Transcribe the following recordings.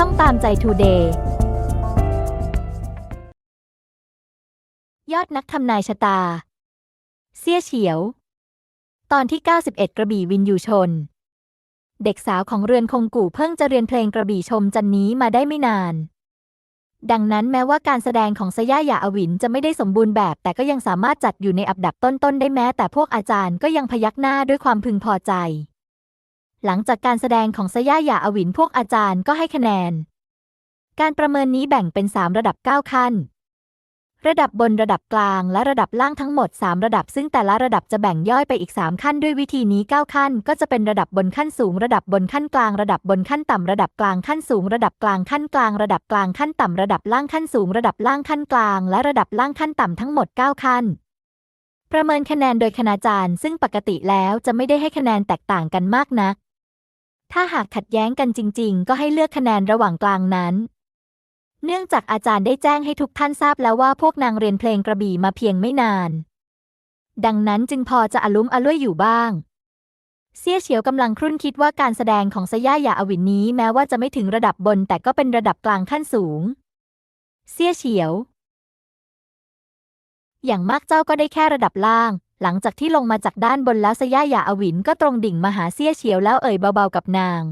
ช่องตามใจทูเดย์ยอดนักทำนายชะตา เสี่ยเฉียว ตอนที่ 91 กระบี่วินยูชน เด็กสาวของเรือนคงกู่เพิ่งจะเรียนเพลงกระบี่ชมจันนี้มาได้ไม่นาน ดังนั้นแม้ว่าการแสดงของสย่าหยาอวินจะไม่ได้สมบูรณ์แบบ แต่ก็ยังสามารถจัดอยู่ในอันดับต้นๆได้แม้ แต่พวกอาจารย์ก็ยังพยักหน้าด้วยความพึงพอใจ หลังจากการแสดงของสย่าหยาอวินพวกอาจารย์ก็ให้คะแนน การประเมินนี้แบ่งเป็น 3 ระดับ 9 ขั้น ระดับบนระดับกลางและระดับล่างทั้งหมด 3 ระดับ ซึ่งแต่ละระดับจะแบ่งย่อยไปอีก 3 ขั้นด้วยวิธีนี้ 9 ขั้น ก็จะเป็นระดับบนขั้นสูง ระดับบนขั้นกลางระดับบนขั้นต่ำระดับกลางขั้นสูง ระดับกลางขั้นกลางระดับกลางขั้นต่ำระดับล่างขั้นสูง ระดับล่างขั้นกลาง และระดับล่างขั้นต่ำทั้งหมด 9 ขั้นประเมินคะแนนโดยคณาจารย์ ซึ่งปกติแล้วจะไม่ได้ให้คะแนนแตกต่างกันมากนัก ถ้าหากขัดแย้งกันจริง ๆ ก็ให้เลือกคะแนนระหว่างกลางนั้น เนื่องจากอาจารย์ได้แจ้งให้ทุกท่านทราบแล้วว่าพวกนางเรียนเพลงกระบี่มาเพียงไม่นาน ดังนั้นจึงพอจะอลุ้มอล่วยอยู่บ้าง เสี่ยเฉียวกำลังครุ่นคิดว่าการแสดงของสย่าหยาอวินนี้แม้ว่าจะไม่ถึงระดับบน แต่ก็เป็นระดับกลางขั้นสูง เสี่ยเฉียว อย่างมากเจ้าก็ได้แค่ระดับล่าง หลังจากที่ลงมาจากด้านบนแล้วสย่าหยาอวินก็ตรงดิ่งมาหาเสี่ยเฉียวแล้วเอ่ยเบาๆกับนาง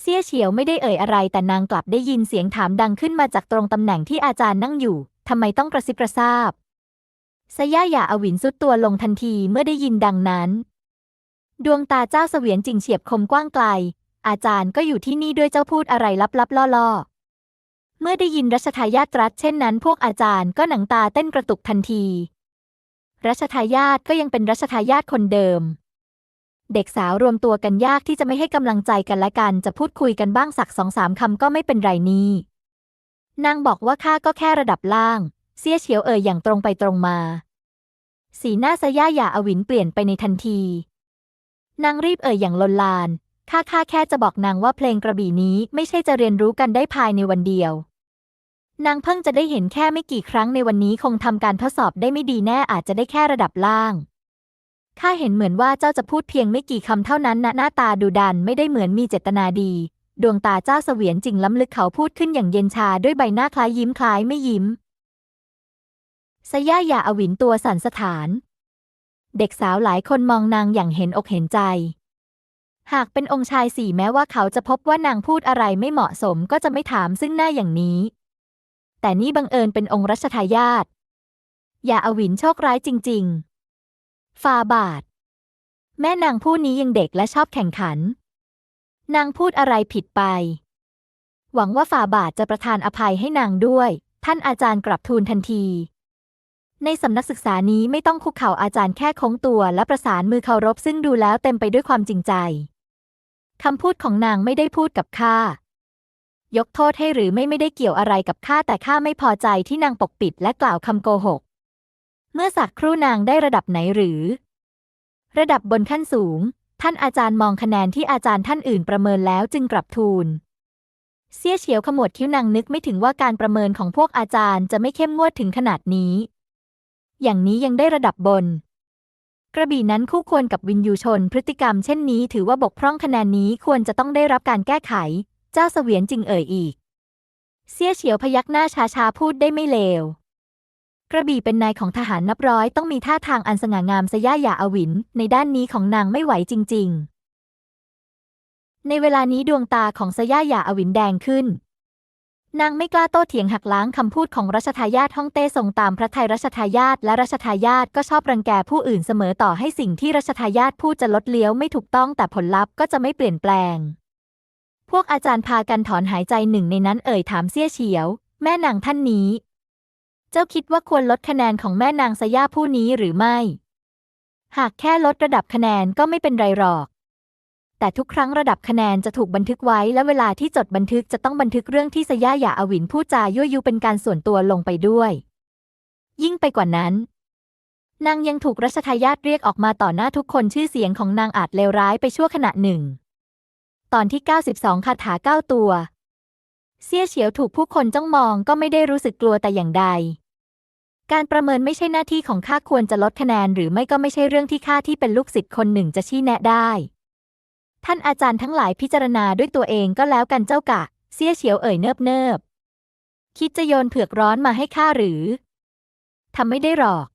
เสี่ยเฉียวไม่ได้เอ่ยอะไร แต่นางกลับได้ยินเสียงถามดังขึ้นมาจากตรงตำแหน่งที่อาจารย์นั่งอยู่ทำไมต้องกระซิบกระซาบสย่าหยาอวินสุดตัวลงทันทีเมื่อได้ยินดังนั้น ดวงตาเจ้าเสวียนจิงเฉียบคมกว้างไกล อาจารย์ก็อยู่ที่นี่ด้วยเจ้าพูดอะไรลับๆล่อๆ เมื่อได้ยินรัชทายาทตรัสเช่นนั้น พวกอาจารย์ก็หนังตาเต้นกระตุกทันที รัชทายาทก็ยังเป็นรัชทายาทคนเดิม เด็กสาวรวมตัวกันยากที่จะไม่ให้กำลังใจกันและกันจะพูดคุยกันบ้างสักสองสามคำก็ไม่เป็นไรนี่นางบอกว่าข้าก็แค่ระดับล่าง เสียเฉียวเอ่ยอย่างตรงไปตรงมา สีหน้าสย่าหย่าอวินเปลี่ยนไปในทันที นางรีบเอ่ยอย่างลนลานข้าข้าแค่จะบอกนางว่าเพลงกระบี่นี้ไม่ใช่จะเรียนรู้กันได้ภายในวันเดียว นางเพิ่งจะได้เห็นแค่ไม่กี่ครั้งในวันนี้คงทำการทดสอบได้ไม่ดีแน่อาจจะได้แค่ระดับล่าง ข้าเห็นเหมือนว่าเจ้าจะพูดเพียงไม่กี่คำเท่านั้นนะหน้าตาดูดันไม่ได้เหมือนมีเจตนาดี ดวงตาเจ้าเสวียนจริงล้ำลึกเขาพูดขึ้นอย่างเย็นชาด้วยใบหน้าคล้ายยิ้มคล้ายไม่ยิ้มสย่าหยาอวินตัวสั่นสะท้าน เด็กสาวหลายคนมองนางอย่างเห็นอกเห็นใจ หากเป็นองค์ชายสี่แม้ว่าเขาจะพบว่านางพูดอะไรไม่เหมาะสมก็จะไม่ถามซึ่งหน้าอย่างนี้ แต่นี่บังเอิญเป็นองค์รัชทายาทอย่าอวินโชคร้ายจริง ๆ ฟาบาท แม่นางผู้นี้ยังเด็กและชอบแข่งขัน นางพูดอะไรผิดไป หวังว่าฝ่าบาทจะประทานอภัยให้นางด้วย ท่านอาจารย์กลับทูลทันที ในสำนักศึกษานี้ไม่ต้องคุกเข่าอาจารย์แค่โค้งตัวและประสานมือเคารพซึ่งดูแล้วเต็มไปด้วยความจริงใจคำพูดของนางไม่ได้พูดกับข้า ยกโทษให้หรือไม่ไม่ได้เกี่ยวอะไรกับข้าแต่ข้าไม่พอใจที่นางปกปิดและกล่าวคำโกหก เมื่อสักครู่นางได้ระดับไหนหรือ ระดับบนขั้นสูง ท่านอาจารย์มองคะแนนที่อาจารย์ท่านอื่นประเมินแล้วจึงกลับทูลเสี้ยเฉียวขมวดคิ้วนางนึกไม่ถึงว่าการประเมินของพวกอาจารย์จะไม่เข้มงวดถึงขนาดนี้ อย่างนี้ยังได้ระดับบน กระบี่นั้นคู่ควรกับวินยูชน พฤติกรรมเช่นนี้ถือว่าบกพร่องคะแนนนี้ควรจะต้องได้รับการแก้ไข เจ้าเสวียนจึงเอ่ยอีก เสี้ยเฉียวพยักหน้าช้าๆพูดได้ไม่เลว กระบี่เป็นนายของทหารนับร้อยต้องมีท่าทางอันสง่างามสย่าหยาอวินในด้านนี้ของนางไม่ไหวจริง ๆ ในเวลานี้ดวงตาของสย่าหยาอวินแดงขึ้น นางไม่กล้าโต้เถียงหักล้างคำพูดของรัชทายาทฮ่องเต้ทรงตามพระทัยรัชทายาทและรัชทายาทก็ชอบรังแกผู้อื่นเสมอต่อให้สิ่งที่รัชทายาทพูดจะลดเลี้ยวไม่ถูกต้องแต่ผลลัพธ์ก็จะไม่เปลี่ยนแปลง พวกอาจารย์พากันถอนหายใจหนึ่งในนั้นเอ่ยถามเสี้ยเฉียว แม่นางท่านนี้ เจ้าคิดว่าควรลดคะแนนของแม่นางสย่าผู้นี้หรือไม่ หากแค่ลดระดับคะแนนก็ไม่เป็นไรหรอก แต่ทุกครั้งระดับคะแนนจะถูกบันทึกไว้และเวลาที่จดบันทึกจะต้องบันทึกเรื่องที่สย่าหย่าอวินพูดจายั่วยุเป็นการส่วนตัวลงไปด้วย ยิ่งไปกว่านั้นนางยังถูกรัชทายาทเรียกออกมาต่อหน้าทุกคนชื่อเสียงของนางอาจเลวร้ายไปชั่วขณะหนึ่ง ตอนที่ 92 คาถาเก้าตัวเสี่ยเฉียวถูกผู้คนจ้องมองก็ไม่ได้รู้สึกกลัวแต่อย่างใด การประเมินไม่ใช่หน้าที่ของข้าควรจะลดคะแนน หรือไม่ก็ไม่ใช่เรื่องที่ข้าที่เป็นลูกศิษย์คนหนึ่งจะชี้แนะได้ ท่านอาจารย์ทั้งหลายพิจารณาด้วยตัวเองก็แล้วกันเจ้ากะเสี้ยเฉียวเอ่ยเนิบเนิบคิดจะโยนเผือกร้อนมาให้ข้าหรือทำไม่ได้หรอก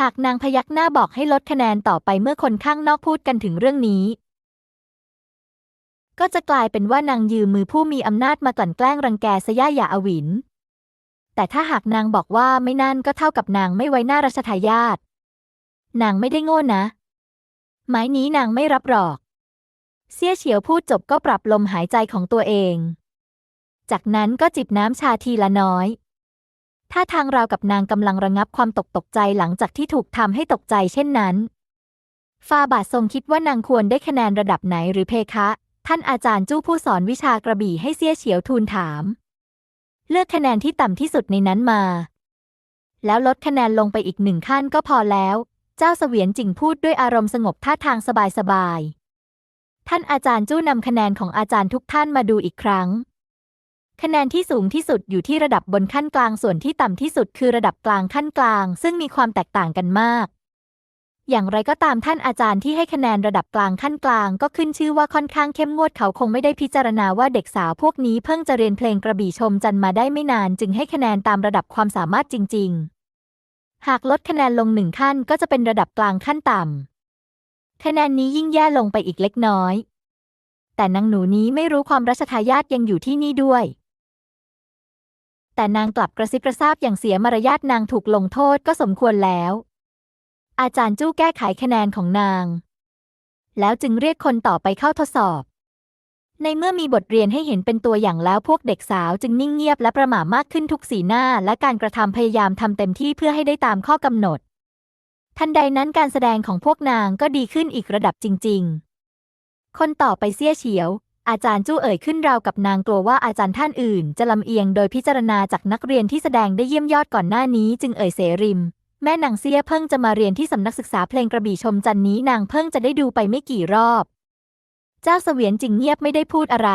หากนางพยักหน้าบอกให้ลดคะแนนต่อไปเมื่อคนข้างนอกพูดกันถึงเรื่องนี้ ก็จะกลายเป็นว่านางยืมมือผู้มีอำนาจมากลั่นแกล้งรังแกสย่าหยาอวิน แต่ถ้าหากนางบอกว่าไม่นั่นก็เท่ากับนางไม่ไว้หน้ารัชทายาทนางไม่ได้โง่นะไม้นี้นางไม่รับหรอกเซี่ยเฉียวพูดจบก็ปรับลมหายใจของตัวเอง จากนั้นก็จิบน้ำชาทีละน้อยท่าทางราวกับนางกำลังระงับความตกตกใจหลังจากที่ถูกทำให้ตกใจเช่นนั้น ฟาบาททรงคิดว่านางควรได้คะแนนระดับไหนหรือเพคะ ท่านอาจารย์จู้ผู้สอนวิชากระบี่ให้เซี่ยเฉียวทูลถาม เลือกคะแนนที่ต่ำที่สุดในนั้นมา แล้วลดคะแนนลงไปอีกหนึ่งขั้นก็พอแล้ว เจ้าเสวียนจิงพูดด้วยอารมณ์สงบท่าทางสบายๆท่านอาจารย์จู้นำคะแนนของอาจารย์ทุกท่านมาดูอีกครั้ง คะแนนที่สูงที่สุดอยู่ที่ระดับบนขั้นกลางส่วนที่ต่ำที่สุดคือระดับกลางขั้นกลาง ซึ่งมีความแตกต่างกันมาก อย่างไรก็ตามท่านอาจารย์ที่ให้คะแนนระดับกลางขั้นกลาง ก็ขึ้นชื่อว่าค่อนข้างเข้มงวดเขาคงไม่ได้พิจารณาว่าเด็กสาวพวกนี้เพิ่งจะเรียนเพลงกระบี่ชมจันมาได้ไม่นาน จึงให้คะแนนตามระดับความสามารถจริง ๆ หากลดคะแนนลงหนึ่งขั้นก็จะเป็นระดับกลางขั้นต่ำคะแนนนี้ยิ่งแย่ลงไปอีกเล็กน้อย แต่นางหนูนี้ไม่รู้ความรัชทายาทยังอยู่ที่นี่ด้วยแต่นางกลับกระซิบกระซาบอย่างเสียมารยาทนางถูกลงโทษก็สมควรแล้ว อาจารย์จู้แก้ไขคะแนนของนาง แล้วจึงเรียกคนต่อไปเข้าทดสอบ ในเมื่อมีบทเรียนให้เห็นเป็นตัวอย่างแล้วพวกเด็กสาวจึงนิ่งเงียบและประหม่ามากขึ้นทุกสีหน้า และการกระทำพยายามทำเต็มที่เพื่อให้ได้ตามข้อกำหนด ทันใดนั้นการแสดงของพวกนางก็ดีขึ้นอีกระดับจริง ๆ คนต่อไปเสี้ยเฉียว อาจารย์จู้เอ่ยขึ้นราวกับนางกลัวว่าอาจารย์ท่านอื่น จะลำเอียงโดยพิจารณาจากนักเรียนที่แสดงได้เยี่ยมยอดก่อนหน้านี้จึงเอ่ยเสริม แม่นางเสียเพิ่งจะมาเรียนที่สำนักศึกษาเพลงกระบี่ชมจันนี้นางเพิ่งจะได้ดูไปไม่กี่รอบ เจ้าเสวียนจึงเงียบไม่ได้พูดอะไร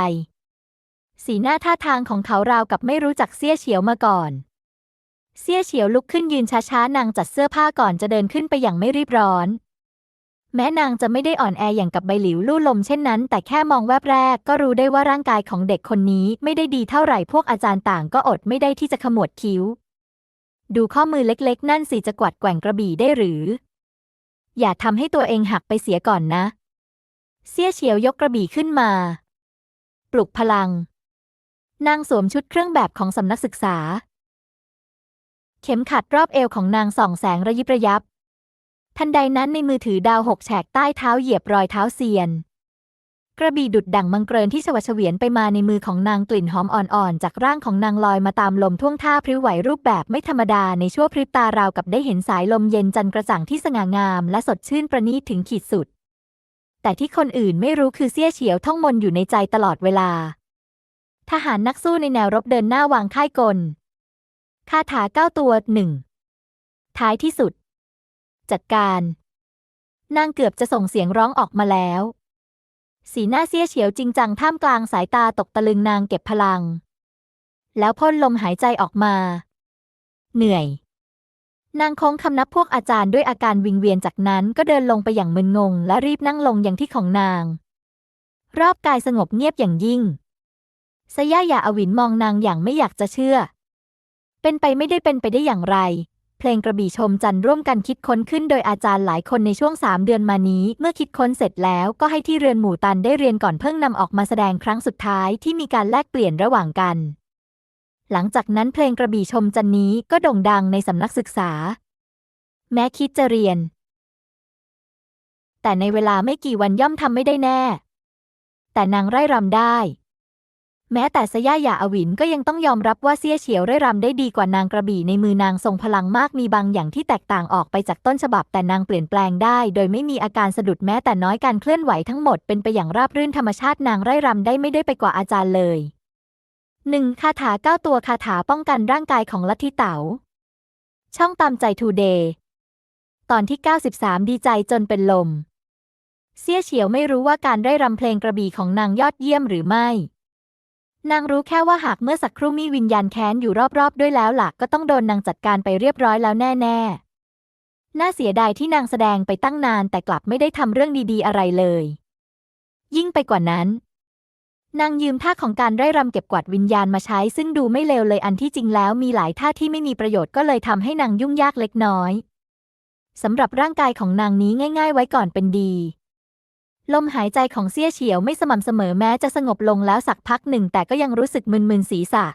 สีหน้าท่าทางของเขาราวกับไม่รู้จักเสี้ยเฉียวมาก่อน เสี้ยเฉียวลุกขึ้นยืนช้าๆนางจัดเสื้อผ้าก่อนจะเดินขึ้นไปอย่างไม่รีบร้อน แม้นางจะไม่ได้อ่อนแออย่างกับใบหลิวลู่ลมเช่นนั้น แต่แค่มองแวบแรกก็รู้ได้ว่าร่างกายของเด็กคนนี้ไม่ได้ดีเท่าไหร่พวกอาจารย์ต่างก็อดไม่ได้ที่จะขมวดคิ้ว ดูข้อมือเล็กๆ นั่นสิจะกวัดแกว่งกระบี่ได้หรือ อย่าทำให้ตัวเองหักไปเสียก่อนนะ เสี้ยเฉียวยกกระบี่ขึ้นมา ปลุกพลัง นางสวมชุดเครื่องแบบของสำนักศึกษา เข็มขัดรอบเอวของนางส่องแสงระยิบระยับ ทันใดนั้นในมือถือดาวหกแฉกใต้เท้าเหยียบรอยเท้าเซียน กระบี่ดุดดั่งมังเกรินที่ชวัดเฉวียนไปมาในมือของนางกลิ่นหอมอ่อนๆ จากร่างของนางลอยมาตามลมท่วงท่าพริ้วไหวรูปแบบไม่ธรรมดาในชั่วพริบตาราวกับได้เห็นสายลมเย็นจันกระจ่างที่สง่างาม และสดชื่นประณีตถึงขีดสุด แต่ที่คนอื่นไม่รู้คือเสี้ยเฉียวท่องมนอยู่ในใจตลอดเวลา ทหารนักสู้ในแนวรบเดินหน้าวางค่ายกลคาถาเก้าตัวหนึ่งท้ายที่สุด จัดการ นางเกือบจะส่งเสียงร้องออกมาแล้ว สีหน้าเสี้ยเฉียวจริงจังท่ามกลางสายตาตกตะลึงนางเก็บพลัง แล้วพ่นลมหายใจออกมา เหนื่อย นางคงคำนับพวกอาจารย์ด้วยอาการวิงเวียนจากนั้นก็เดินลงไปอย่างมึนงง และรีบนั่งลงอย่างที่ของนาง รอบกายสงบเงียบอย่างยิ่งสย่าหยาอวินมองนางอย่างไม่อยากจะเชื่อ เป็นไปไม่ได้เป็นไปได้อย่างไร เพลงกระบี่ชมจันทร์ร่วมกันคิดค้นขึ้นโดยอาจารย์หลายคนในช่วงสามเดือนมานี้ เมื่อคิดค้นเสร็จแล้วก็ให้ที่เรือนหมู่ตันได้เรียนก่อนเพิ่งนำออกมาแสดงครั้งสุดท้ายที่มีการแลกเปลี่ยนระหว่างกัน หลังจากนั้นเพลงกระบี่ชมจันทร์นี้ก็โด่งดังในสำนักศึกษา แม้คิดจะเรียน แต่ในเวลาไม่กี่วันย่อมทำไม่ได้แน่ แต่นางไร่รำได้ แม้แต่สย่าหยาอวินก็ยังต้องยอมรับว่าเสี้ยเฉียวไร่รำได้ดีกว่านางกระบี่ในมือนางทรงพลังมากมีบางอย่างที่แตกต่างออกไปจากต้นฉบับแต่นางเปลี่ยนแปลงได้ โดยไม่มีอาการสะดุดแม้แต่น้อยการเคลื่อนไหวทั้งหมดเป็นไปอย่างราบรื่นธรรมชาตินางไร่รำได้ไม่ได้ไปกว่าอาจารย์เลยหนึ่งคาถาเก้าตัวคาถาป้องกันร่างกายของลัทธิเต๋า ช่องตามใจทูเดย์ตอนที่ 93 ดีใจจนเป็นลมเสี้ยเฉียวไม่รู้ว่าการได้รำเพลงกระบี่ของนางยอดเยี่ยมหรือไม่ นางรู้แค่ว่าหากเมื่อสักครู่มีวิญญาณแค้นอยู่รอบๆ ด้วยแล้วหลักก็ต้องโดนนางจัดการไปเรียบร้อยแล้วแน่ๆ น่าเสียดายที่นางแสดงไปตั้งนานแต่กลับไม่ได้ทำเรื่องดีๆอะไรเลย ยิ่งไปกว่านั้น นางยืมท่าของการไร่รำเก็บกวาดวิญญาณมาใช้ ซึ่งดูไม่เลวเลยอันที่จริงแล้วมีหลายท่าที่ไม่มีประโยชน์ก็เลยทำให้นางยุ่งยากเล็กน้อยสำหรับร่างกายของนางนี้ง่าย ๆ ไว้ก่อนเป็นดี ลมหายใจของเซี่ยเฉียวไม่สม่ำเสมอแม้จะสงบลงแล้วสักพักหนึ่ง แต่ก็ยังรู้สึกมึนๆศีรษะ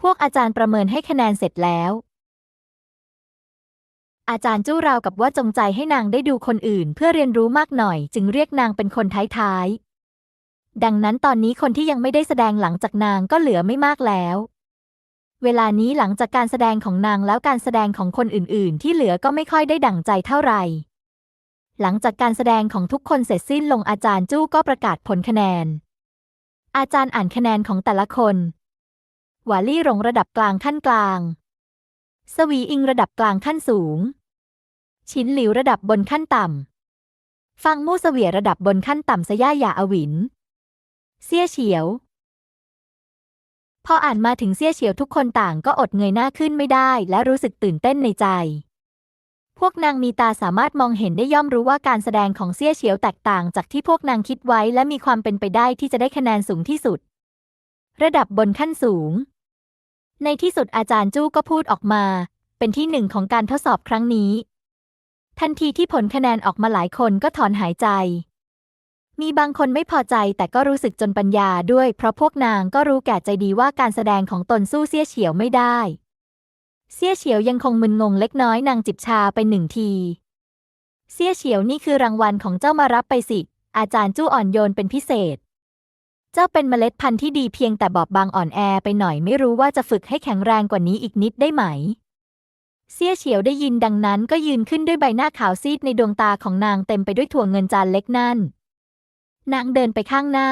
พวกอาจารย์ประเมินให้คะแนนเสร็จแล้ว อาจารย์จู้ราวกับว่าจงใจให้นางได้ดูคนอื่น เพื่อเรียนรู้มากหน่อย จึงเรียกนางเป็นคนท้ายๆ ดังนั้นตอนนี้คนที่ยังไม่ได้แสดงหลังจากนางก็เหลือไม่มากแล้ว เวลานี้หลังจากการแสดงของนางแล้วการแสดงของคนอื่นๆ ที่เหลือก็ไม่ค่อยได้ดั่งใจเท่าไหร่ หลังจากการแสดงของทุกคนเสร็จสิ้นลงอาจารย์จู้ก็ประกาศผลคะแนน อาจารย์อ่านคะแนนของแต่ละคนหวาลี่หลงระดับกลางขั้นกลาง สวีอิงระดับกลางขั้นสูง ชินหลิวระดับบนขั้นต่ำ ฟังมู่เสวียระดับบนขั้นต่ำสย่าหยาอวินเซี่ยเฉียว พออ่านมาถึงเซี่ยเฉียวทุกคนต่างก็อดเงยหน้าขึ้นไม่ได้ และรู้สึกตื่นเต้นในใจ พวกนางมีตาสามารถมองเห็นได้ย่อมรู้ว่าการแสดงของเซี่ยเฉียวแตกต่างจากที่พวกนางคิดไว้และมีความเป็นไปได้ที่จะได้คะแนนสูงที่สุด ระดับบนขั้นสูง ในที่สุดอาจารย์จู้ก็พูดออกมา เป็นที่หนึ่งของการทดสอบครั้งนี้ ทันทีที่ผลคะแนนออกมาหลายคนก็ถอนหายใจ มีบางคนไม่พอใจแต่ก็รู้สึกจนปัญญาด้วย เพราะพวกนางก็รู้แก่ใจดีว่าการแสดงของตนสู้เซี่ยเฉียวไม่ได้ เซี่ยเฉียวยังคงมึนงงเล็กน้อยนางจิบชาไปหนึ่งที เซี่ยเฉียวนี่คือรางวัลของเจ้ามารับไปสิ อาจารย์จู้อ่อนโยนเป็นพิเศษ เจ้าเป็นเมล็ดพันธุ์ที่ดีเพียงแต่บอบบางอ่อนแอไปหน่อยไม่รู้ว่าจะฝึกให้แข็งแรงกว่านี้อีกนิดได้ไหม เซี่ยเฉียวได้ยินดังนั้นก็ยืนขึ้นด้วยใบหน้าขาวซีดในดวงตาของนางเต็มไปด้วยถั่วเงินจานเล็กนั่น นางเดินไปข้างหน้า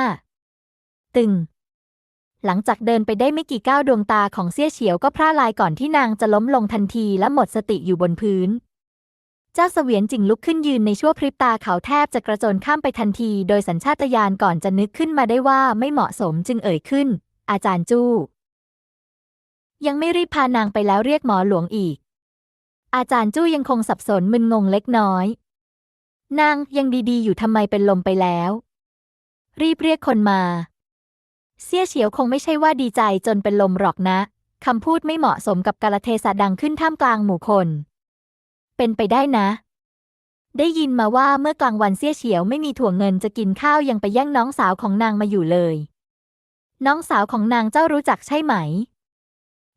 ตึง หลังจากเดินไปได้ไม่กี่ก้าวดวงตาของเซี่ยเฉียวก็พร่าลายก่อนที่นางจะล้มลงทันทีและหมดสติอยู่บนพื้น เจ้าเสวียนจิงลุกขึ้นยืนในชั่วพริบตาเขาแทบจะกระโจนข้ามไปทันที โดยสัญชาตญาณก่อนจะนึกขึ้นมาได้ว่าไม่เหมาะสมจึงเอ่ยขึ้น อาจารย์จู้ ยังไม่รีบพานางไปแล้วเรียกหมอหลวงอีก อาจารย์จู้ยังคงสับสนมึนงงเล็กน้อย นางยังดีๆ อยู่ทำไมเป็นลมไปแล้ว รีบเรียกคนมา เซี่ยเฉียวคงไม่ใช่ว่าดีใจจนเป็นลมหรอกนะ คำพูดไม่เหมาะสมกับกาลเทศะดังขึ้นท่ามกลางหมู่คน เป็นไปได้นะ ได้ยินมาว่าเมื่อกลางวันเซี่ยเฉียวไม่มีถั่วเงินจะกินข้าวยังไปแย่งน้องสาวของนางมาอยู่เลย น้องสาวของนางเจ้ารู้จักใช่ไหม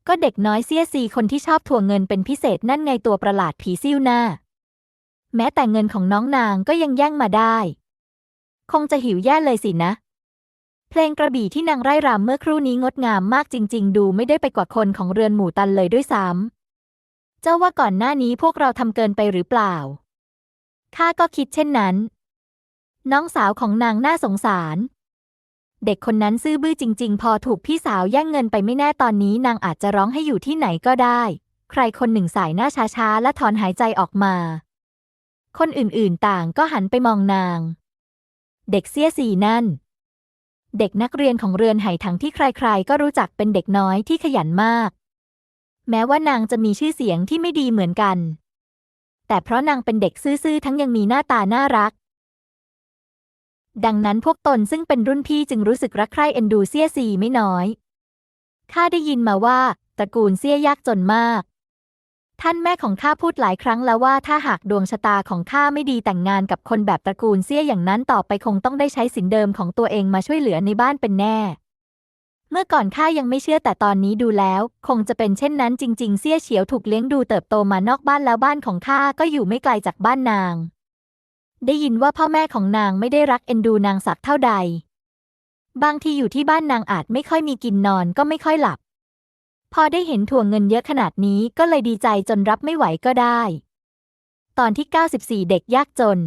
ก็เด็กน้อยเซี่ยซีคนที่ชอบถั่วเงินเป็นพิเศษนั่นไงตัวประหลาดผีซิ่วหน้า แม้แต่เงินของน้องนางก็ยังแย่งมาได้ คงจะหิวแย่เลยสินะ เพลงกระบี่ที่นางไร่รำเมื่อครู่นี้งดงามมากจริง ๆ ดูไม่ได้ไปกว่าคนของเรือนหมู่ตันเลยด้วยซ้ำเจ้าว่าก่อนหน้านี้พวกเราทำเกินไปหรือเปล่า ข้าก็คิดเช่นนั้น น้องสาวของนางน่าสงสาร เด็กคนนั้นซื่อบื้อจริง ๆ พอถูกพี่สาวแย่งเงินไปไม่แน่ตอนนี้นางอาจจะร้องให้อยู่ที่ไหนก็ได้ ใครคนหนึ่งสายหน้าช้าๆ และถอนหายใจออกมา คนอื่นๆต่างก็หันไปมองนาง เด็กเสี้ยสีนั่น เด็กนักเรียนของเรือนไหถังที่ใครๆ ก็รู้จักเป็นเด็กน้อยที่ขยันมาก แม้ว่านางจะมีชื่อเสียงที่ไม่ดีเหมือนกัน แต่เพราะนางเป็นเด็กซื่อๆทั้งยังมีหน้าตาน่ารัก ดังนั้นพวกตนซึ่งเป็นรุ่นพี่จึงรู้สึกรักใคร่เอ็นดูเซี่ยซีไม่น้อยข้าได้ยินมาว่าตระกูลเซี่ยยากจนมาก ท่านแม่ของข้าพูดหลายครั้งแล้วว่าถ้าหากดวงชะตาของข้าไม่ดีแต่งงานกับคนแบบตระกูลเซี่ยอย่างนั้นต่อไปคงต้องได้ใช้สินเดิมของตัวเองมาช่วยเหลือในบ้านเป็นแน่ เมื่อก่อนข้ายังไม่เชื่อแต่ตอนนี้ดูแล้ว คงจะเป็นเช่นนั้นจริง ๆเซี่ยเฉียวถูกเลี้ยงดูเติบโตมานอกบ้านแล้วบ้านของข้าก็อยู่ไม่ไกลจากบ้านนาง ได้ยินว่าพ่อแม่ของนางไม่ได้รักเอ็นดูนางสักเท่าใด บางทีอยู่ที่บ้านนางอาจไม่ค่อยมีกินนอนก็ไม่ค่อยหลับ พอได้เห็นถั่วเงินเยอะขนาดนี้ก็เลยดีใจจนรับไม่ไหวก็ได้ ตอนที่ 94 เด็กยากจน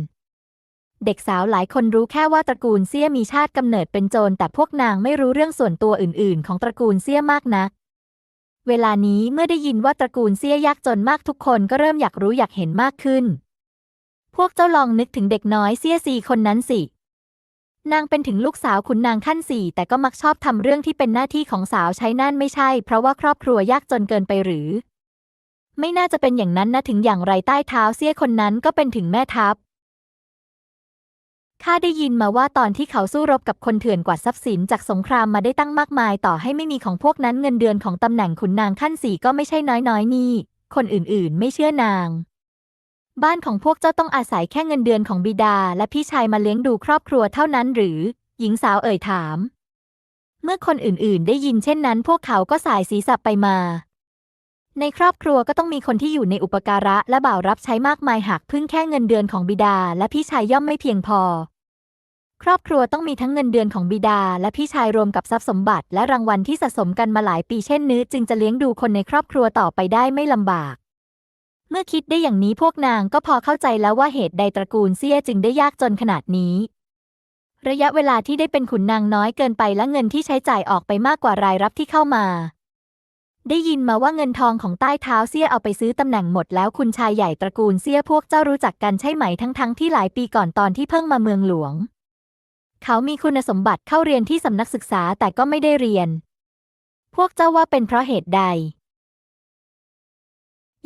เด็กสาวหลายคนรู้แค่ว่าตระกูลเซี่ยมีชาติกำเนิดเป็นโจรแต่พวกนางไม่รู้เรื่องส่วนตัวอื่น ๆ ของตระกูลเซี่ยมากนัก เวลานี้เมื่อได้ยินว่าตระกูลเซี่ยยากจนมากทุกคนก็เริ่มอยากรู้อยากเห็นมากขึ้น พวกเจ้าลองนึกถึงเด็กน้อยเซี่ยซีคนนั้นสิ นางเป็นถึงลูกสาวขุนนางขั้นสี่แต่ก็มักชอบทำเรื่องที่เป็นหน้าที่ของสาวใช้นั่นไม่ใช่ เพราะว่าครอบครัวยากจนเกินไปหรือ ไม่น่าจะเป็นอย่างนั้นนะถึงอย่างไรใต้เท้าเซี่ยคนนั้นก็เป็นถึงแม่ทัพข้าได้ยินมาว่าตอนที่เขาสู้รบกับคนเถื่อนกว่าดทรัพย์สินจากสงครามมาได้ตั้งมากมาย ต่อให้ไม่มีของพวกนั้นเงินเดือนของตำแหน่งขุนนางขั้นสี่ก็ไม่ใช่น้อยๆนี่ คนอื่นๆ ไม่เชื่อนาง บ้านของพวกเจ้าต้องอาศัยแค่เงินเดือนของบิดาและพี่ชายมาเลี้ยงดูครอบครัวเท่านั้นหรือ หญิงสาวเอ่ยถาม เมื่อคนอื่นๆ ได้ยินเช่นนั้น พวกเขาก็สายศีรษะไปมา ในครอบครัวก็ต้องมีคนที่อยู่ในอุปการะและบ่าวรับใช้มากมายหากพึ่งแค่เงินเดือนของบิดาและพี่ชายย่อมไม่เพียงพอ ครอบครัวต้องมีทั้งเงินเดือนของบิดาและพี่ชายรวมกับทรัพย์สมบัติ และรางวัลที่สะสมกันมาหลายปีเช่นนี้จึงจะเลี้ยงดูคนในครอบครัวต่อไปได้ไม่ลำบาก เมื่อคิดได้อย่างนี้พวกนางก็พอเข้าใจแล้วว่าเหตุใดตระกูลเซี่ยจึงได้ยากจนขนาดนี้ ระยะเวลาที่ได้เป็นขุนนางน้อยเกินไปและเงินที่ใช้จ่ายออกไปมากกว่ารายรับที่เข้ามา ได้ยินมาว่าเงินทองของใต้เท้าเซี่ยเอาไปซื้อตำแหน่งหมดแล้วคุณชายใหญ่ตระกูลเซี่ยพวกเจ้ารู้จักกันใช่ไหมทั้งๆทที่หลายปีก่อนตอนที่เพิ่งมาเมืองหลวง เขามีคุณสมบัติเข้าเรียนที่สำนักศึกษาแต่ก็ไม่ได้เรียน พวกเจ้าว่าเป็นเพราะเหตุใด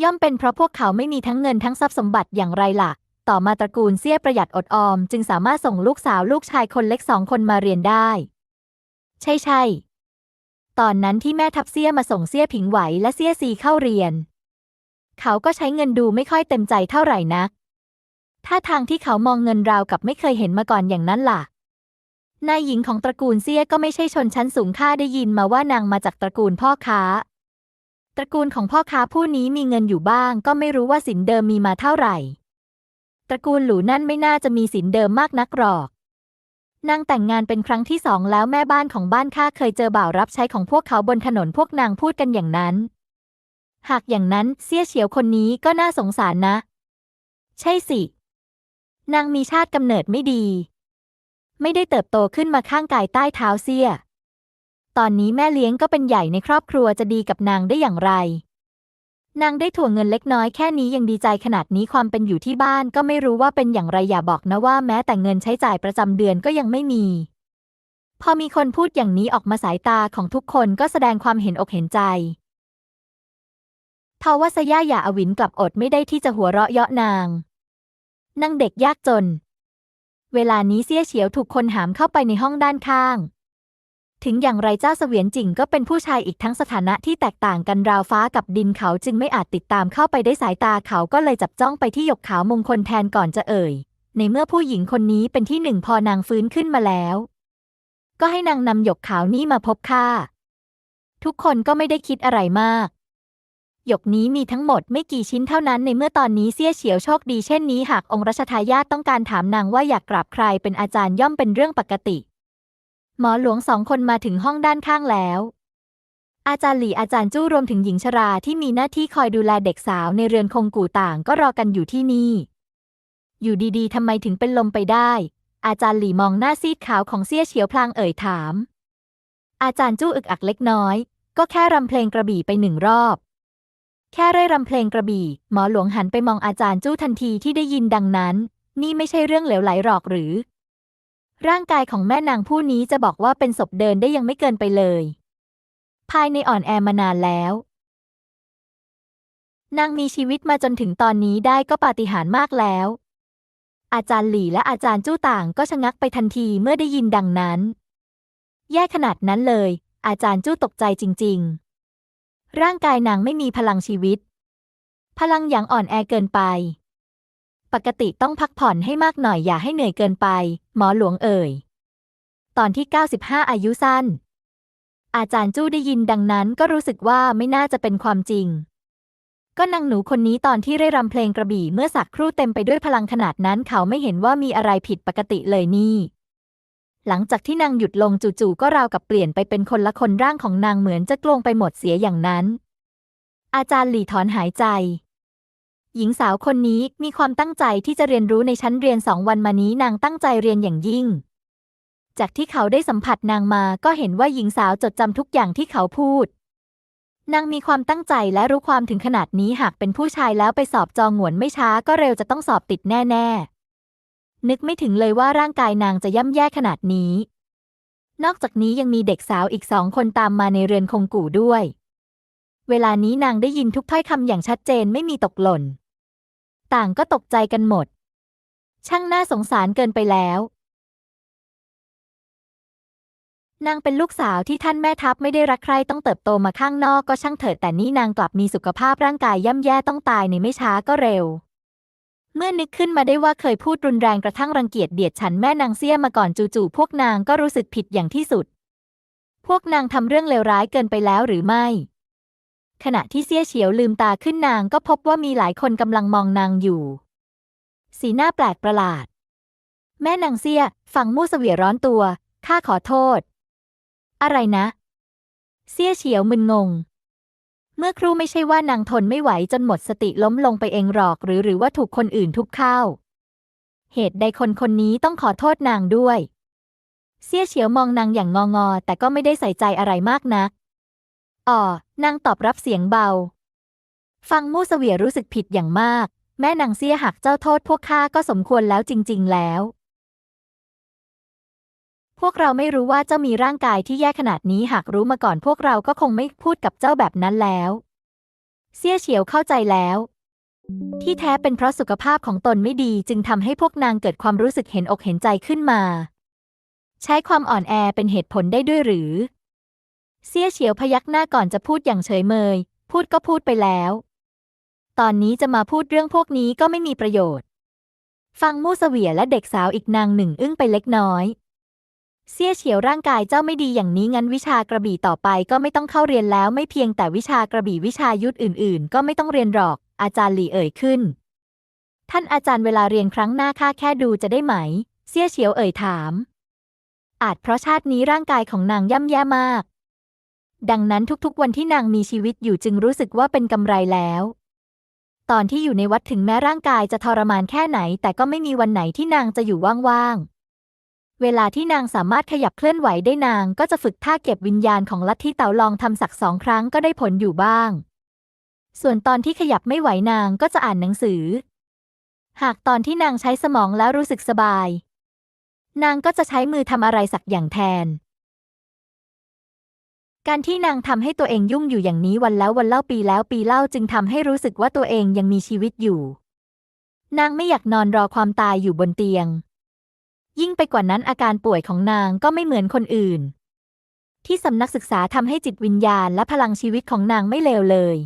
ย่อมเป็นเพราะพวกเขาไม่มีทั้งเงินทั้งทรัพย์สมบัติอย่างไรล่ะ ต่อมาตระกูลเซี่ยประหยัดอดออม จึงสามารถส่งลูกสาวลูกชายคนเล็กสองคนมาเรียนได้ ใช่ใช่ ตอนนั้นที่แม่ทับเซี่ยมาส่งเซี่ยผิงไหวและเซี่ยซีเข้าเรียน เขาก็ใช้เงินดูไม่ค่อยเต็มใจเท่าไหร่นักท่าทางที่เขามองเงินราวกับไม่เคยเห็นมาก่อนอย่างนั้นล่ะ นายหญิงของตระกูลเซี่ยก็ไม่ใช่ชนชั้นสูงค่าได้ยินมาว่านางมาจากตระกูลพ่อค้า ตระกูลของพ่อค้าผู้นี้มีเงินอยู่บ้าง ก็ไม่รู้ว่าสินเดิมมีมาเท่าไหร่ ตระกูลหลูนั่นไม่น่าจะมีสินเดิมมากนักหรอก นางแต่งงานเป็นครั้งที่สองแล้วแม่บ้านของบ้านข้าเคยเจอบ่าวรับใช้ของพวกเขาบนถนนพวกนางพูดกันอย่างนั้น หากอย่างนั้นเสี่ยเฉียวคนนี้ก็น่าสงสารนะ ใช่สิ นางมีชาติกำเนิดไม่ดี ไม่ได้เติบโตขึ้นมาข้างกายใต้เท้าเสี้ย ตอนนี้แม่เลี้ยงก็เป็นใหญ่ในครอบครัวจะดีกับนางได้อย่างไร นางได้ถ่วงเงินเล็กน้อยแค่นี้ยังดีใจขนาดนี้ความเป็นอยู่ที่บ้านก็ไม่รู้ว่าเป็นอย่างไรอย่าบอกนะว่าแม้แต่เงินใช้จ่ายประจำเดือนก็ยังไม่มี พอมีคนพูดอย่างนี้ออกมาสายตาของทุกคนก็แสดงความเห็นอกเห็นใจทว่าสย่าหย่าอวินกลับอดไม่ได้ที่จะหัวเราะเยาะนางนางเด็กยากจน เวลานี้เสี่ยเฉียวถูกคนหามเข้าไปในห้องด้านข้าง ถึงอย่างไรเจ้าเสวียนจิงก็เป็นผู้ชายอีกทั้งสถานะที่แตกต่างกันราวฟ้ากับดินเขาจึงไม่อาจติดตามเข้าไปได้สายตาเขาก็เลยจับจ้องไปที่หยกขาวมงคลแทนก่อนจะเอ่ย ในเมื่อผู้หญิงคนนี้เป็นที่หนึ่งพอนางฟื้นขึ้นมาแล้ว ก็ให้นางนำหยกขาวนี้มาพบข้าทุกคนก็ไม่ได้คิดอะไรมากหยกนี้มีทั้งหมดไม่กี่ชิ้นเท่านั้นในเมื่อตอนนี้เสี่ยเฉียวโชคดีเช่นนี้หากองค์รัชทายาทต้องการถามนางว่าอยากกราบใครเป็นอาจารย์ย่อมเป็นเรื่องปกติ หมอหลวงสองคนมาถึงห้องด้านข้างแล้ว อาจารย์หลี่อาจารย์จู้รวมถึงหญิงชราที่มีหน้าที่คอยดูแลเด็กสาวในเรือนคงกู่ต่างก็รอกันอยู่ที่นี่ อยู่ดีๆทำไมถึงเป็นลมไปได้ อาจารย์หลี่มองหน้าซีดขาวของเสี่ยเฉียวพลางเอ่ยถาม อาจารย์จู้อึกอักเล็กน้อย ก็แค่รำเพลงกระบี่ไปหนึ่งรอบ แค่เร่รำเพลงกระบี่ หมอหลวงหันไปมองอาจารย์จู้ทันทีที่ได้ยินดังนั้น นี่ไม่ใช่เรื่องเหลวไหลหรอกหรือ ร่างกายของแม่นางผู้นี้จะบอกว่าเป็นศพเดินได้ยังไม่เกินไปเลย ภายในอ่อนแอมานานแล้ว นางมีชีวิตมาจนถึงตอนนี้ได้ก็ปาฏิหาริย์มากแล้ว อาจารย์หลี่และอาจารย์จู้ต่างก็ชะงักไปทันทีเมื่อได้ยินดังนั้น แย่ขนาดนั้นเลย อาจารย์จู้ตกใจจริง ๆ ร่างกายนางไม่มีพลังชีวิต พลังอย่างอ่อนแอเกินไป ปกติต้องพักผ่อนให้มากหน่อยอย่าให้เหนื่อยเกินไป หมอหลวงเอ่ย ตอนที่ 95 อายุสั้น อาจารย์จู้ได้ยินดังนั้นก็รู้สึกว่าไม่น่าจะเป็นความจริง ก็นางหนูคนนี้ตอนที่ได้รำเพลงกระบี่เมื่อสักครู่เต็มไปด้วยพลังขนาดนั้นเขาไม่เห็นว่ามีอะไรผิดปกติเลยนี่ หลังจากที่นางหยุดลงจู่ๆก็ราวกับเปลี่ยนไปเป็นคนละคนร่างของนางเหมือนจะกลงไปหมดเสียอย่างนั้น อาจารย์หลี่ถอนหายใจ หญิงสาวคนนี้มีความตั้งใจที่จะเรียนรู้ในชั้นเรียนสองวันมานี้นางตั้งใจเรียนอย่างยิ่ง จากที่เขาได้สัมผัสนางมาก็เห็นว่าหญิงสาวจดจำทุกอย่างที่เขาพูด นางมีความตั้งใจและรู้ความถึงขนาดนี้หากเป็นผู้ชายแล้วไปสอบจองหวนไม่ช้าก็เร็วจะต้องสอบติดแน่ๆ นึกไม่ถึงเลยว่าร่างกายนางจะย่ำแย่ขนาดนี้ นอกจากนี้ยังมีเด็กสาวอีกสองคนตามมาในเรือนคงกู่ด้วย เวลานี้นางได้ยินทุกถ้อยคำอย่างชัดเจนไม่มีตกหล่น่างก็ตกใจกันหมด ช่างน่าสงสารเกินไปแล้ว นางเป็นลูกสาวที่ท่านแม่ทัพไม่ได้รักใครต้องเติบโตมาข้างนอกก็ช่างเถิดแต่นี่นางกลับมีสุขภาพร่างกายย่ำแย่ต้องตายในไม่ช้าก็เร็ว เมื่อนึกขึ้นมาได้ว่าเคยพูดรุนแรงกระทั่งรังเกียจเดียดฉันแม่นางเสี้ยมาก่อนจู่ๆพวกนางก็รู้สึกผิดอย่างที่สุด พวกนางทำเรื่องเลวร้ายเกินไปแล้วหรือไม่ ขณะที่เสี้ยเฉียวลืมตาขึ้นนางก็พบว่ามีหลายคนกำลังมองนางอยู่ สีหน้าแปลกประหลาด แม่นางเสี้ยฟังมู่เสวียร้อนตัว ข้าขอโทษ อะไรนะเสี้ยเฉียวมึนงง เมื่อครู่ไม่ใช่ว่านางทนไม่ไหวจนหมดสติล้มลงไปเองหรอกหรือหรือว่าถูกคนอื่นทุบเข้า เหตุใดคนคนนี้ต้องขอโทษนางด้วยเสี้ยเฉียวมองนางอย่างงองอแต่ก็ไม่ได้ใส่ใจอะไรมากนัก อ๋อนางตอบรับเสียงเบา ฟังมู่เสวียรู้สึกผิดอย่างมาก แม่นางเสียหักเจ้าโทษพวกข้าก็สมควรแล้วจริง ๆ แล้ว พวกเราไม่รู้ว่าเจ้ามีร่างกายที่แย่ขนาดนี้หากรู้มาก่อนพวกเราก็คงไม่พูดกับเจ้าแบบนั้นแล้ว เสี้ยเฉียวเข้าใจแล้ว ที่แท้เป็นเพราะสุขภาพของตนไม่ดีจึงทำให้พวกนางเกิดความรู้สึกเห็นอกเห็นใจขึ้นมา ใช้ความอ่อนแอเป็นเหตุผลได้ด้วยหรือ เสี้ยเฉียวพยักหน้าก่อนจะพูดอย่างเฉยเมย พูดก็พูดไปแล้ว ตอนนี้จะมาพูดเรื่องพวกนี้ก็ไม่มีประโยชน์ ฟังมู่เสวียและเด็กสาวอีกนางหนึ่งอึ้งไปเล็กน้อย เสี้ยเฉียวร่างกายเจ้าไม่ดีอย่างนี้งั้นวิชากระบี่ต่อไปก็ไม่ต้องเข้าเรียนแล้วไม่เพียงแต่วิชากระบี่วิชายุทธอื่น ๆ ก็ไม่ต้องเรียนหรอก อาจารย์หลี่เอ่ยขึ้น ท่านอาจารย์เวลาเรียนครั้งหน้าข้าแค่ดูจะได้ไหม เสี้ยเฉียวเอ่ยถามอาจเพราะชาตินี้ร่างกายของนางย่ำแย่มาก ดังนั้นทุกๆ วันที่นางมีชีวิตอยู่จึงรู้สึกว่าเป็นกำไรแล้ว ตอนที่อยู่ในวัดถึงแม้ร่างกายจะทรมานแค่ไหน แต่ก็ไม่มีวันไหนที่นางจะอยู่ว่างๆเวลาที่นางสามารถขยับเคลื่อนไหวได้นางก็จะฝึกท่าเก็บวิญญาณของลัทธิเต่าลองทำสักสองครั้งก็ได้ผลอยู่บ้าง ส่วนตอนที่ขยับไม่ไหวนางก็จะอ่านหนังสือ หากตอนที่นางใช้สมองแล้วรู้สึกสบาย นางก็จะใช้มือทำอะไรสักอย่างแทน การที่นางทำให้ตัวเองยุ่งอยู่อย่างนี้วันแล้ววันเล่าปีแล้วปีเล่าจึงทำให้รู้สึกว่าตัวเองยังมีชีวิตอยู่ นางไม่อยากนอนรอความตายอยู่บนเตียง ยิ่งไปกว่านั้นอาการป่วยของนางก็ไม่เหมือนคนอื่น ที่สำนักศึกษาทำให้จิตวิญญาณและพลังชีวิตของนางไม่เลวเลย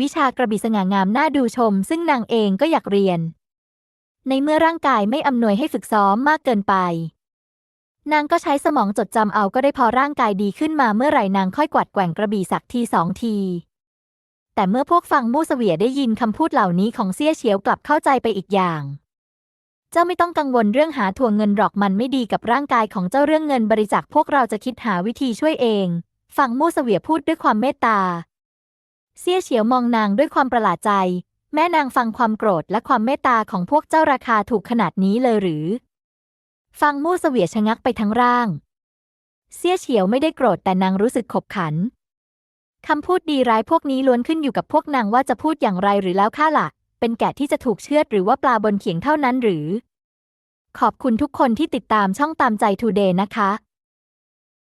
วิชากระบี่สง่างามน่าดูชม ซึ่งนางเองก็อยากเรียน ในเมื่อร่างกายไม่อำนวยให้ฝึกซ้อมมากเกินไป นางก็ใช้สมองจดจำเอาก็ได้พอร่างกายดีขึ้นมาเมื่อไหร่นางค่อยกวาดแกว่งกระบี่สักทีสองที แต่เมื่อพวกฟังมู่เสวียได้ยินคำพูดเหล่านี้ของเซี่ยเฉียวกลับเข้าใจไปอีกอย่าง เจ้าไม่ต้องกังวลเรื่องหาถ่วงเงินหรอกมันไม่ดีกับร่างกายของเจ้าเรื่องเงินบริจาคพวกเราจะคิดหาวิธีช่วยเองฟังมู่เสวียพูดด้วยความเมตตา เซี่ยเฉียวมองนางด้วยความประหลาดใจ แม่นางฟังความโกรธและความเมตตาของพวกเจ้าราคาถูกขนาดนี้เลยหรือ ฟังมู่เสวียชะงักไปทั้งร่าง เสี่ยเฉียวไม่ได้โกรธแต่นางรู้สึกขบขันคำพูดดีร้ายพวกนี้ล้วนขึ้นอยู่กับพวกนางว่าจะพูดอย่างไรหรือแล้วข้าล่ะ เป็นแกะที่จะถูกเชือดหรือว่าปลาบนเขียงเท่านั้นหรือ ขอบคุณทุกคนที่ติดตามช่องตามใจทูเดย์นะคะ